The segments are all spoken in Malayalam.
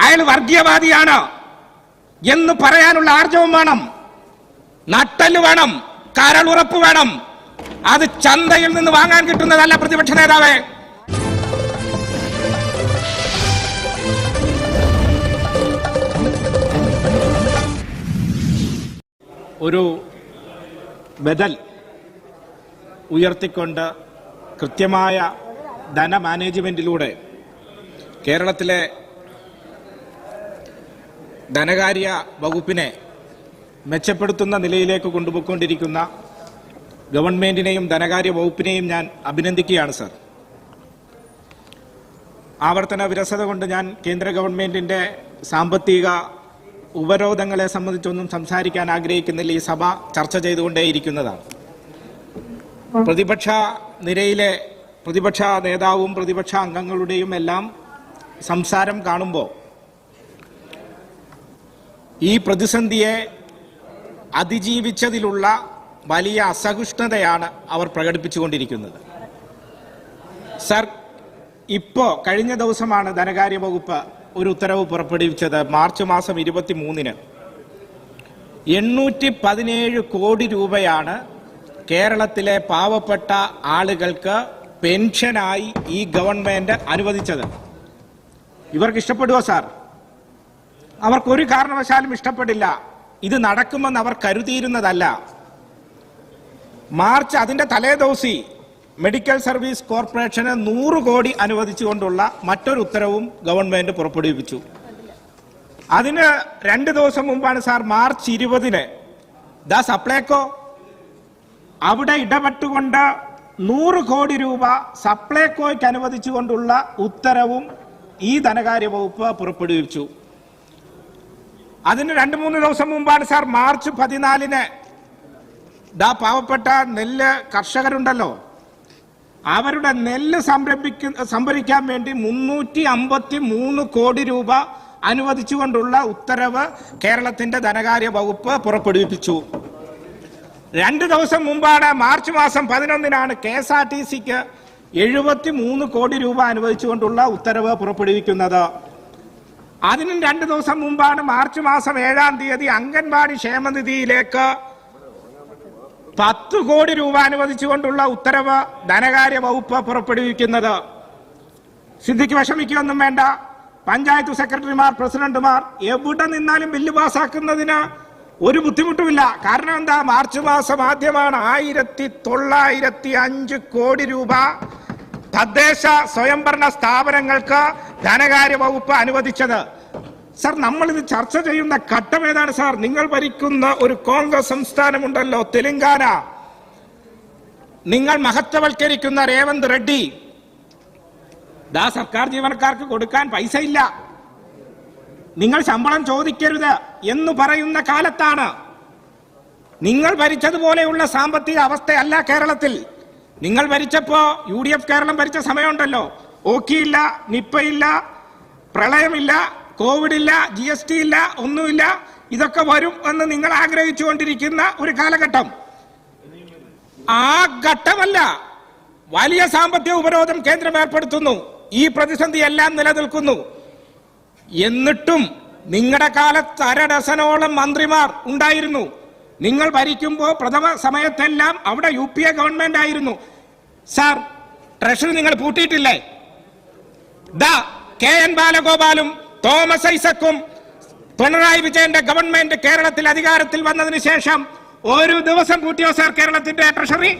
അയാൾ വർഗീയവാദിയാണ് എന്ന് പറയാനുള്ള ആർജവം വേണം. നട്ടൽ വേണം. കരളുറപ്പ് വേണം. അത് ചന്തയിൽ നിന്ന് വാങ്ങാൻ കിട്ടുന്നതല്ല പ്രതിപക്ഷ നേതാവേ. ഒരു ബദൽ ഉയർത്തിക്കൊണ്ട് കൃത്യമായ ധനമാനേജ്മെന്റിലൂടെ കേരളത്തിലെ ധനകാര്യ വകുപ്പിനെ മെച്ചപ്പെടുത്തുന്ന നിലയിലേക്ക് കൊണ്ടുപോയിക്കൊണ്ടിരിക്കുന്ന ഗവൺമെന്റിനെയും ധനകാര്യ വകുപ്പിനെയും ഞാൻ അഭിനന്ദിക്കുകയാണ് സർ. ആവർത്തന വിരസത കൊണ്ട് ഞാൻ കേന്ദ്ര ഗവൺമെന്റിന്റെ സാമ്പത്തിക ഉപരോധങ്ങളെ സംബന്ധിച്ചൊന്നും സംസാരിക്കാൻ ആഗ്രഹിക്കുന്നില്ല. ഈ സഭ ചർച്ച ചെയ്തുകൊണ്ടേയിരിക്കുന്നതാണ്. പ്രതിപക്ഷ നിരയിലെ പ്രതിപക്ഷ നേതാവും പ്രതിപക്ഷ അംഗങ്ങളുടെയും എല്ലാം സംസാരം കാണുമ്പോൾ ഈ പ്രതിസന്ധിയെ അതിജീവിച്ചതിലുള്ള വലിയ അസഹിഷ്ണുതയാണ് അവർ പ്രകടിപ്പിച്ചുകൊണ്ടിരിക്കുന്നത്. സർ ഇപ്പോൾ കഴിഞ്ഞ ദിവസമാണ് ധനകാര്യ വകുപ്പ് ഒരു ഉത്തരവ് പുറപ്പെടുവിച്ചത്. മാർച്ച് മാസം ഇരുപത്തി മൂന്നിന് എണ്ണൂറ്റി പതിനേഴ് കോടി രൂപയാണ് കേരളത്തിലെ പാവപ്പെട്ട ആളുകൾക്ക് പെൻഷനായി ഈ ഗവൺമെന്റ് അനുവദിച്ചത്. ഇവർക്ക് ഇഷ്ടപ്പെടുവോ സാർ? അവർക്കൊരു കാരണവശാലും ഇഷ്ടപ്പെടില്ല. ഇത് നടക്കുമെന്ന് അവർ കരുതിയിരുന്നതല്ല. മാർച്ച് അതിന്റെ തലേദോസി മെഡിക്കൽ സർവീസ് കോർപ്പറേഷന് നൂറ് കോടി അനുവദിച്ചുകൊണ്ടുള്ള മറ്റൊരു ഉത്തരവും ഗവൺമെന്റ് പുറപ്പെടുവിപ്പിച്ചു. അതിന് രണ്ട് ദിവസം മുമ്പാണ് സാർ മാർച്ച് ഇരുപതിന് ദ സപ്ലൈകോ അവിടെ ഇടപെട്ടുകൊണ്ട് നൂറ് കോടി രൂപ സപ്ലൈകോയ്ക്ക് അനുവദിച്ചുകൊണ്ടുള്ള ഉത്തരവും ഈ ധനകാര്യ വകുപ്പ് പുറപ്പെടുവിച്ചു. അതിന് രണ്ട് മൂന്ന് ദിവസം മുമ്പാണ് സാർ മാർച്ച് പതിനാലിന് ദാ പാവപ്പെട്ട നെല്ല് കർഷകരുണ്ടല്ലോ. അവരുടെ നെല്ല് സംരംഭിക്ക സംഭരിക്കാൻ വേണ്ടി മുന്നൂറ്റി അമ്പത്തി മൂന്ന് കോടി രൂപ അനുവദിച്ചുകൊണ്ടുള്ള ഉത്തരവ് കേരളത്തിന്റെ ധനകാര്യ വകുപ്പ് പുറപ്പെടുവിപ്പിച്ചു. രണ്ട് ദിവസം മുമ്പാണ് മാർച്ച് മാസം പതിനൊന്നിനാണ് കെ എസ് ആർ ടി സിക്ക് എഴുപത്തി മൂന്ന് കോടി രൂപ അനുവദിച്ചുകൊണ്ടുള്ള ഉത്തരവ് പുറപ്പെടുവിക്കുന്നത്. അതിനും രണ്ടു ദിവസം മുമ്പാണ് മാർച്ച് മാസം ഏഴാം തീയതി അംഗൻവാടി ക്ഷേമനിധിയിലേക്ക് പത്ത് കോടി രൂപ അനുവദിച്ചുകൊണ്ടുള്ള ഉത്തരവ് ധനകാര്യ വകുപ്പ് പുറപ്പെടുവിക്കുന്നത്. സിദ്ധിക്ക് വിഷമിക്കുകയൊന്നും വേണ്ട. പഞ്ചായത്ത് സെക്രട്ടറിമാർ പ്രസിഡന്റുമാർ എവിടെ നിന്നാലും ബില്ല് പാസ്സാക്കുന്നതിന് ഒരു ബുദ്ധിമുട്ടുമില്ല. കാരണം എന്താ? മാർച്ച് മാസം ആദ്യമാണ് ആയിരത്തി തൊള്ളായിരത്തി അഞ്ച് കോടി രൂപ തദ്ദേശ സ്വയംഭരണ സ്ഥാപനങ്ങൾക്ക് ധനകാര്യ വകുപ്പ് അനുവദിച്ചത്. സർ ഇത് ചർച്ച ചെയ്യുന്ന ഘട്ടം ഏതാണ് സാർ? നിങ്ങൾ ഭരിക്കുന്ന ഒരു കോൺഗ്രസ് സംസ്ഥാനമുണ്ടല്ലോ തെലങ്കാന. നിങ്ങൾ മഹത്വവൽക്കരിക്കുന്ന രേവന്ത് റെഡ്ഡി. ദാ സർക്കാർ ജീവനക്കാർക്ക് കൊടുക്കാൻ പൈസ ഇല്ല നിങ്ങൾ ശമ്പളം ചോദിക്കരുത് എന്ന് പറയുന്ന കാലത്താണ്. നിങ്ങൾ ഭരിച്ചതുപോലെയുള്ള സാമ്പത്തിക അവസ്ഥയല്ല കേരളത്തിൽ. നിങ്ങൾ ഭരിച്ചപ്പോ യു ഡി എഫ് കേരളം ഭരിച്ച സമയമുണ്ടല്ലോ. ഓക്കിയില്ല നിപ്പയില്ല പ്രളയമില്ല കോവിഡ് ഇല്ല ജി എസ് ടി ഇല്ല ഒന്നുമില്ല. ഇതൊക്കെ വരും എന്ന് നിങ്ങൾ ആഗ്രഹിച്ചുകൊണ്ടിരിക്കുന്ന ഒരു കാലഘട്ടം. ആ ഘട്ടമല്ല വലിയ സാമ്പത്തിക ഉപരോധം കേന്ദ്രം ഏർപ്പെടുത്തുന്നു. ഈ പ്രതിസന്ധി എല്ലാം നിലനിൽക്കുന്നു. എന്നിട്ടും നിങ്ങളുടെ കാലത്ത് അരഡസനോളം മന്ത്രിമാർ ഉണ്ടായിരുന്നു. നിങ്ങൾ ഭരിക്കുമ്പോൾ പ്രഥമ സമയത്തെല്ലാം അവിടെ യു പി എ ഗവൺമെന്റ് ആയിരുന്നു. സാർ ട്രഷറി നിങ്ങൾ പൂട്ടിയിട്ടില്ലേ? ദ കെ എൻ ബാലഗോപാലും തോമസ് ഐസക്കും പിണറായി വിജയന്റെ ഗവൺമെന്റ് കേരളത്തിൽ അധികാരത്തിൽ വന്നതിന് ശേഷം ഒരു ദിവസം പൂട്ടിയോ സാർ കേരളത്തിന്റെ ട്രഷറി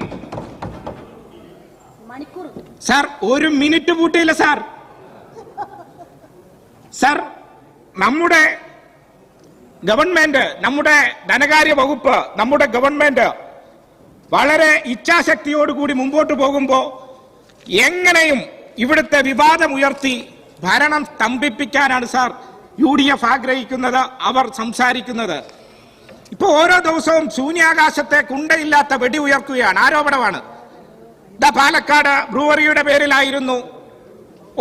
സാർ ഒരു മിനിറ്റ് പൂട്ടിയില്ല സാർ. സാർ നമ്മുടെ ഗവൺമെന്റ് നമ്മുടെ ധനകാര്യ വകുപ്പ് നമ്മുടെ ഗവൺമെന്റ് വളരെ ഇച്ഛാശക്തിയോടുകൂടി മുമ്പോട്ട് പോകുമ്പോൾ എങ്ങനെയും ഇവിടുത്തെ വിവാദം ഉയർത്തി ഭരണം സ്തംഭിപ്പിക്കാനാണ് സാർ യു ഡി എഫ് ആഗ്രഹിക്കുന്നത് അവർ സംസാരിക്കുന്നത്. ഇപ്പൊ ഓരോ ദിവസവും ശൂന്യാകാശത്തെ കുണ്ടയില്ലാത്ത വെടി ഉയർത്തുകയാണ് ആരോപണമാണ്. ദ പാലക്കാട് ബ്രൂവറിയുടെ പേരിലായിരുന്നു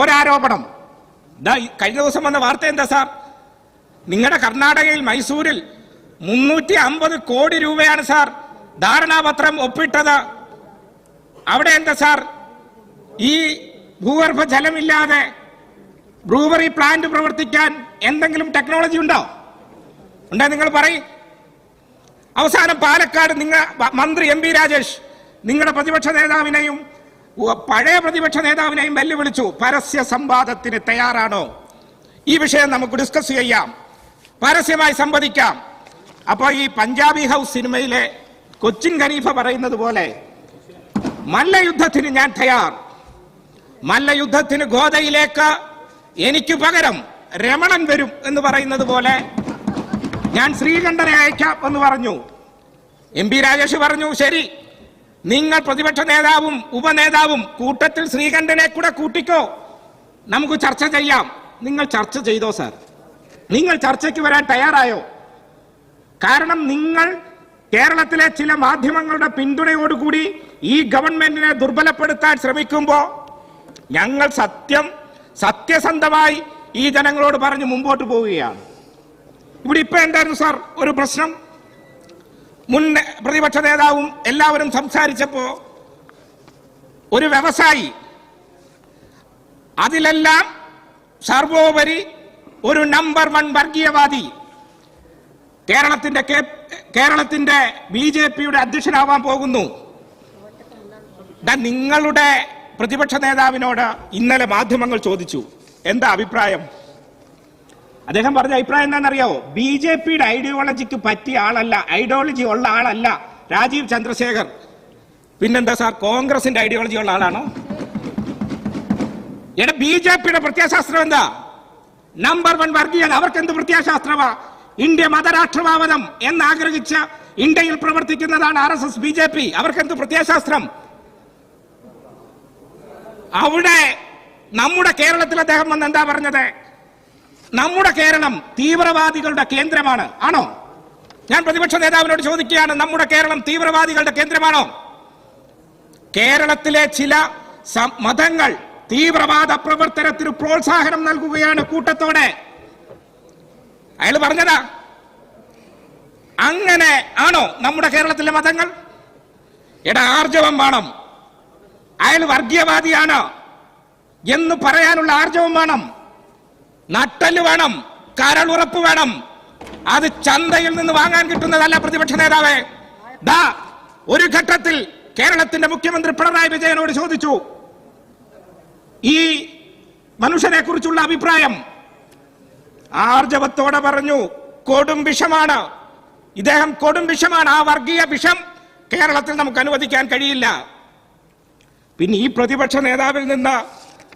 ഒരാരോപണം. കഴിഞ്ഞ ദിവസം വന്ന വാർത്ത എന്താ സാർ? നിങ്ങളുടെ കർണാടകയിൽ മൈസൂരിൽ മുന്നൂറ്റി അമ്പത് കോടി രൂപയാണ് സാർ. ധാരണാപത്രം ഒപ്പിട്ടത്. അവിടെ എന്താ സാർ? ഈ ഭൂഗർഭ ജലമില്ലാതെ ബ്രൂവറി പ്ലാന്റ് പ്രവർത്തിക്കാൻ എന്തെങ്കിലും ടെക്നോളജി ഉണ്ടോ? ഉണ്ടോ നിങ്ങൾ പറയും. അവസാനം പാലക്കാട് നിങ്ങൾ മന്ത്രി എം രാജേഷ് നിങ്ങളുടെ പ്രതിപക്ഷ നേതാവിനെയും പഴയ പ്രതിപക്ഷ നേതാവിനെയും വെല്ലുവിളിച്ചു. പരസ്യ സംവാദത്തിന് തയ്യാറാണോ? ഈ വിഷയം നമുക്ക് ഡിസ്കസ് ചെയ്യാം. പരസ്യമായി സംവദിക്കാം. അപ്പോൾ ഈ പഞ്ചാബി ഹൗസ് സിനിമയിലെ കൊച്ചിൻ ഖനീഫ പറയുന്നത് പോലെ മല്ലയുദ്ധത്തിന് ഞാൻ തയ്യാർ. മല്ലയുദ്ധത്തിന് ഗോതയിലേക്ക് എനിക്ക് പകരം രമണൻ വരും എന്ന് പറയുന്നത് പോലെ ഞാൻ ശ്രീകണ്ഠനെ അയക്കാം എന്ന് പറഞ്ഞു. എം പി രാജേഷ് പറഞ്ഞു ശരി നിങ്ങൾ പ്രതിപക്ഷ നേതാവും ഉപനേതാവും കൂട്ടത്തിൽ ശ്രീകണ്ഠനെ കൂടെ കൂട്ടിക്കോ. നമുക്ക് ചർച്ച ചെയ്യാം. നിങ്ങൾ ചർച്ച ചെയ്തോ സാർ? നിങ്ങൾ ചർച്ചയ്ക്ക് വരാൻ തയ്യാറായോ? കാരണം നിങ്ങൾ കേരളത്തിലെ ചില മാധ്യമങ്ങളുടെ പിന്തുണയോടുകൂടി ഈ ഗവൺമെന്റിനെ ദുർബലപ്പെടുത്താൻ ശ്രമിക്കുമ്പോൾ ഞങ്ങൾ സത്യം സത്യസന്ധമായി ഈ ജനങ്ങളോട് പറഞ്ഞ് മുമ്പോട്ട് പോവുകയാണ്. ഇവിടെ ഇപ്പൊ എന്തായിരുന്നു സാർ? ഒരു പ്രശ്നം. മുൻ പ്രതിപക്ഷ നേതാവും എല്ലാവരും സംസാരിച്ചപ്പോ ഒരു വ്യവസായി അതിലെല്ലാം സർവോപരി ഒരു നമ്പർ വൺ വർഗീയവാദി കേരളത്തിന്റെ കേരളത്തിന്റെ ബി ജെ പിയുടെ അധ്യക്ഷനാവാൻ പോകുന്നു. നിങ്ങളുടെ പ്രതിപക്ഷ നേതാവിനോട് ഇന്നലെ മാധ്യമങ്ങൾ ചോദിച്ചു. എന്താ അഭിപ്രായം? അദ്ദേഹം പറഞ്ഞ അഭിപ്രായം എന്താണെന്നറിയാവോ? ബി ജെ പിയുടെ ഐഡിയോളജിക്ക് പറ്റിയ ആളല്ല ഐഡിയോളജി ഉള്ള ആളല്ല രാജീവ് ചന്ദ്രശേഖർ. പിന്നെന്താ സാർ കോൺഗ്രസിന്റെ ഐഡിയോളജി ഉള്ള ആളാണോ? എടാ ബി ജെ പിയുടെ പ്രത്യയശാസ്ത്രം എന്താ? നമ്പർ വൺ വർഗീയത. അവർക്ക് എന്ത് പ്രത്യാശാസ്ത്രമാ ഇന്ത്യ മതരാഷ്ട്രമാവനം എന്നാഗ്രഹിച്ച് ഇന്ത്യയിൽ പ്രവർത്തിക്കുന്നതാണ് R S S B J P. അവർക്ക് എന്ത് പ്രത്യാശാസ്ത്രം അവിടെ നമ്മുടെ കേരളത്തിൽ അദ്ദേഹം വന്ന് എന്താ പറഞ്ഞത്? നമ്മുടെ കേരളം തീവ്രവാദികളുടെ കേന്ദ്രമാണ്. ആണോ? ഞാൻ പ്രതിപക്ഷ നേതാവിനോട് ചോദിക്കുകയാണ് നമ്മുടെ കേരളം തീവ്രവാദികളുടെ കേന്ദ്രമാണോ? കേരളത്തിലെ ചില മതങ്ങൾ തീവ്രവാദ പ്രവർത്തനത്തിന് പ്രോത്സാഹനം നൽകുകയാണ് കൂട്ടത്തോടെ. അയാൾ പറഞ്ഞതാ അങ്ങനെ ആണോ നമ്മുടെ കേരളത്തിലെ മതങ്ങൾ? എടാ ആർജവം വേണം. അയാൾ വർഗീയവാദിയാണ് എന്ന് പറയാനുള്ള ആർജവം വേണം. നട്ടൽ വേണം കരളുറപ്പ് വേണം. അത് ചന്തയിൽ നിന്ന് വാങ്ങാൻ കിട്ടുന്നതല്ല പ്രതിപക്ഷ നേതാവേ. ദാ ഒരു ഘട്ടത്തിൽ കേരളത്തിന്റെ മുഖ്യമന്ത്രി പിണറായി വിജയനോട് ചോദിച്ചു ഈ മനുഷ്യനെ കുറിച്ചുള്ള അഭിപ്രായം ആർജവത്തോടെ പറഞ്ഞു കൊടും വിഷമാണ്. ഇദ്ദേഹം കൊടും വിഷമാണ്. ആ വർഗീയ വിഷം കേരളത്തിൽ നമുക്ക് അനുവദിക്കാൻ കഴിയില്ല. പിന്നെ ഈ പ്രതിപക്ഷ നേതാവിൽ നിന്ന്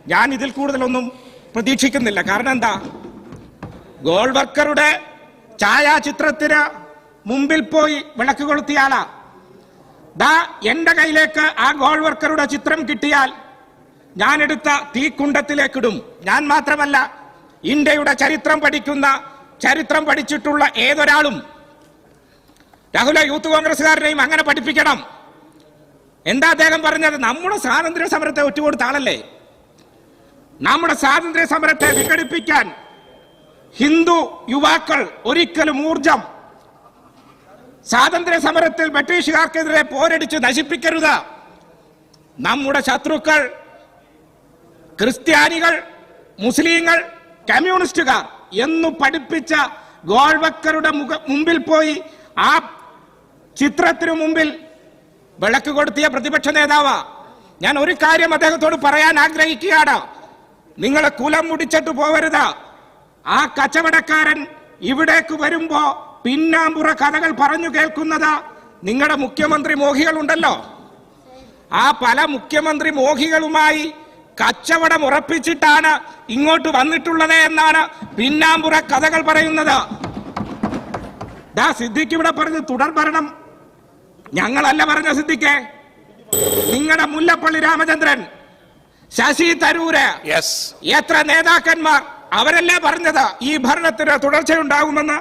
ഞാൻ ഇതിൽ കൂടുതലൊന്നും പ്രതീക്ഷിക്കുന്നില്ല. കാരണം എന്താ? ഗോൾവർക്കറുടെ ഛായാചിത്രത്തിന് മുമ്പിൽ പോയി വിളക്ക് കൊളുത്തിയാളാ ദാ എന്റെ കയ്യിലേക്ക് ആ ഗോൾവർക്കറുടെ ചിത്രം കിട്ടിയാൽ ഞാൻ എടുത്ത തീക്കുണ്ടത്തിലേക്കിടും. ഞാൻ മാത്രമല്ല ഇന്ത്യയുടെ ചരിത്രം പഠിക്കുന്ന ചരിത്രം പഠിച്ചിട്ടുള്ള ഏതൊരാളും രാഹുല യൂത്ത് കോൺഗ്രസ്സുകാരനെയും അങ്ങനെ പഠിപ്പിക്കണം. എന്താ അദ്ദേഹം പറഞ്ഞത്? നമ്മുടെ സ്വാതന്ത്ര്യ സമരത്തെ ഒറ്റുകൊടുത്ത ആളല്ലേ? നമ്മുടെ സ്വാതന്ത്ര്യ സമരത്തെ വിഘടിപ്പിക്കാൻ ഹിന്ദു യുവാക്കൾ ഒരിക്കലും ഊർജം സ്വാതന്ത്ര്യ സമരത്തിൽ ബ്രിട്ടീഷുകാർക്കെതിരെ പോരടിച്ച് നശിപ്പിക്കരുത്. നമ്മുടെ ശത്രുക്കൾ ക്രിസ്ത്യാനികൾ മുസ്ലിങ്ങൾ കമ്മ്യൂണിസ്റ്റുകാർ എന്നു പഠിപ്പിച്ച ഗോൾവക്കറുടെ മുഖ മുമ്പിൽ പോയി ആ ചിത്രത്തിനു മുമ്പിൽ വിളക്ക് കൊടുത്തിയ പ്രതിപക്ഷ നേതാവാ. ഞാൻ ഒരു കാര്യം അദ്ദേഹത്തോട് പറയാൻ ആഗ്രഹിക്കുകയാണ്. നിങ്ങളെ കുലം മുടിച്ചിട്ട് പോവരുത്. ആ കച്ചവടക്കാരൻ ഇവിടേക്ക് വരുമ്പോ പിന്നാമ്പുറ കഥകൾ പറഞ്ഞു കേൾക്കുന്നത് നിങ്ങളുടെ മുഖ്യമന്ത്രി മോഹികളുണ്ടല്ലോ. ആ പല മുഖ്യമന്ത്രി മോഹികളുമായി കച്ചവടം ഉറപ്പിച്ചിട്ടാണ് ഇങ്ങോട്ട് വന്നിട്ടുള്ളത് എന്നാണ് പിന്നാമ്പുറ കഥകൾ പറയുന്നത്. ദാ സിദ്ദിഖ് ഇവിടെ പറഞ്ഞു തുടർ ഭരണം. ഞങ്ങളല്ല പറഞ്ഞ സിദ്ദിഖെ. നിങ്ങളുടെ മുല്ലപ്പള്ളി രാമചന്ദ്രൻ ശശി തരൂര് എത്ര നേതാക്കന്മാർ അവരല്ലേ പറഞ്ഞത് ഈ ഭരണത്തിന് തുടർച്ചയുണ്ടാകുമെന്ന്?